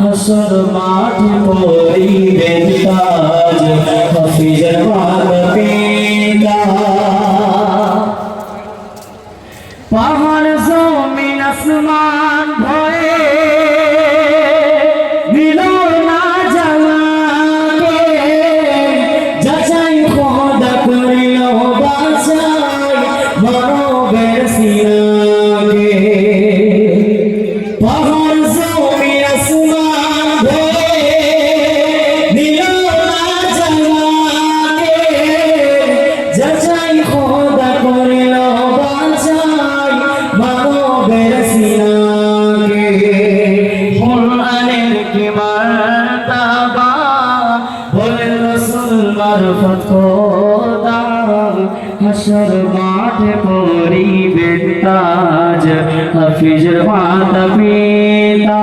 হাসর মাঠ পড়িবেন তাজ হাফিজের মাঠ মারফত হাসর মাঠ পরিবে তাজ হাফিজ মাতা পিতা।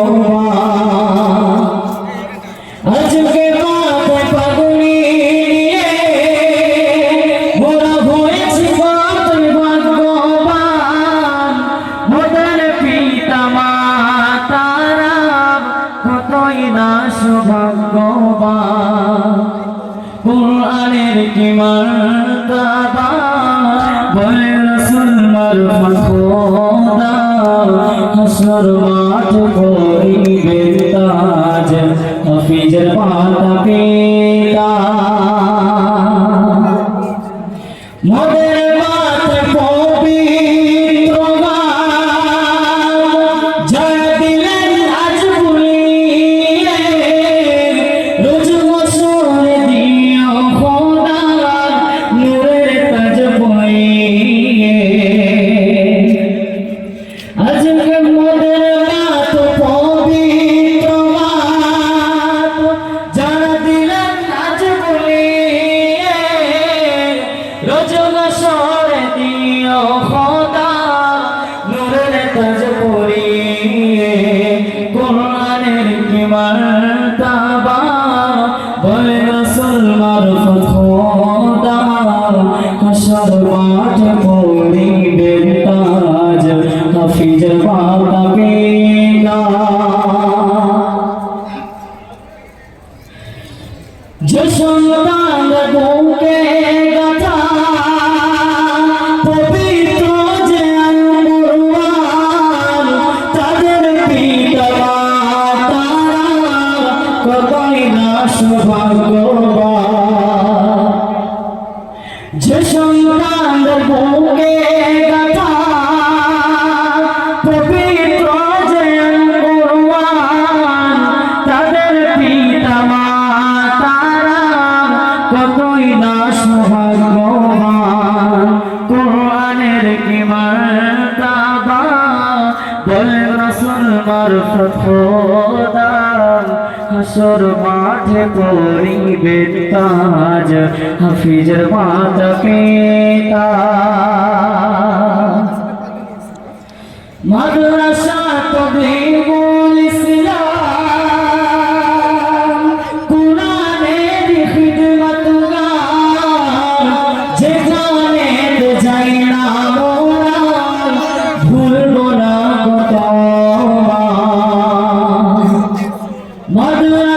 সৌভাগ্যবা কোরআনের কি মার্তাবা বলে রসুল মারফত খোদা। হাসর মাঠ করিবে তাজ অফিজের পাতা পিতা হাসর মাঠ बोलेरसुन मर फतोदान हसर मात पीता मदरसा तो भी Madhya.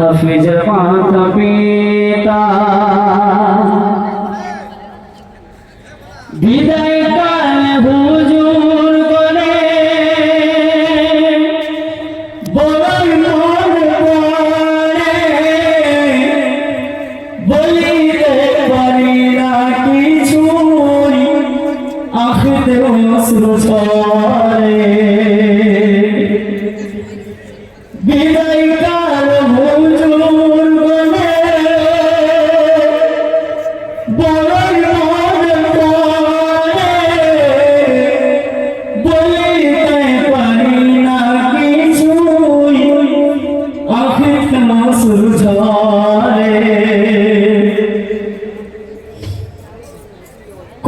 হাফিজ পাত পিতা বিদায় কাল হুজুর করে, বলার মন পড়ে বলিতে পারি না কিছুই। আখতে অশ্রু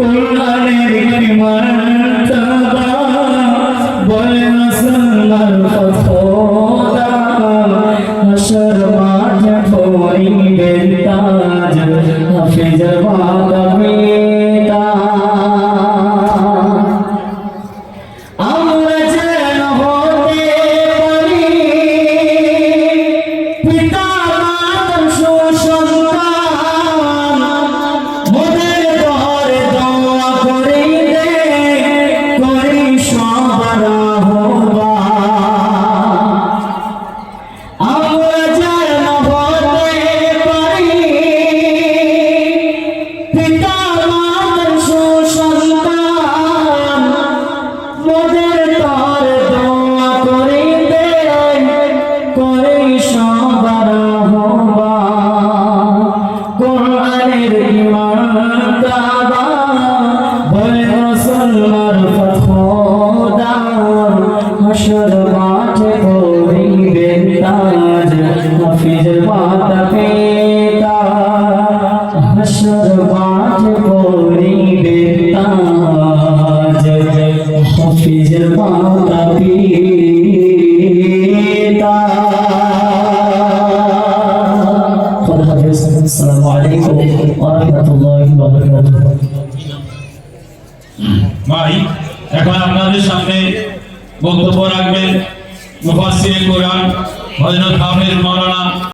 കൊള്ളാനേ വിമാനം সবার এখন আপনাদের সামনে বক্তব্য রাখবেন মুফাসির কোরআন হজরত হাফিজ মৌলানা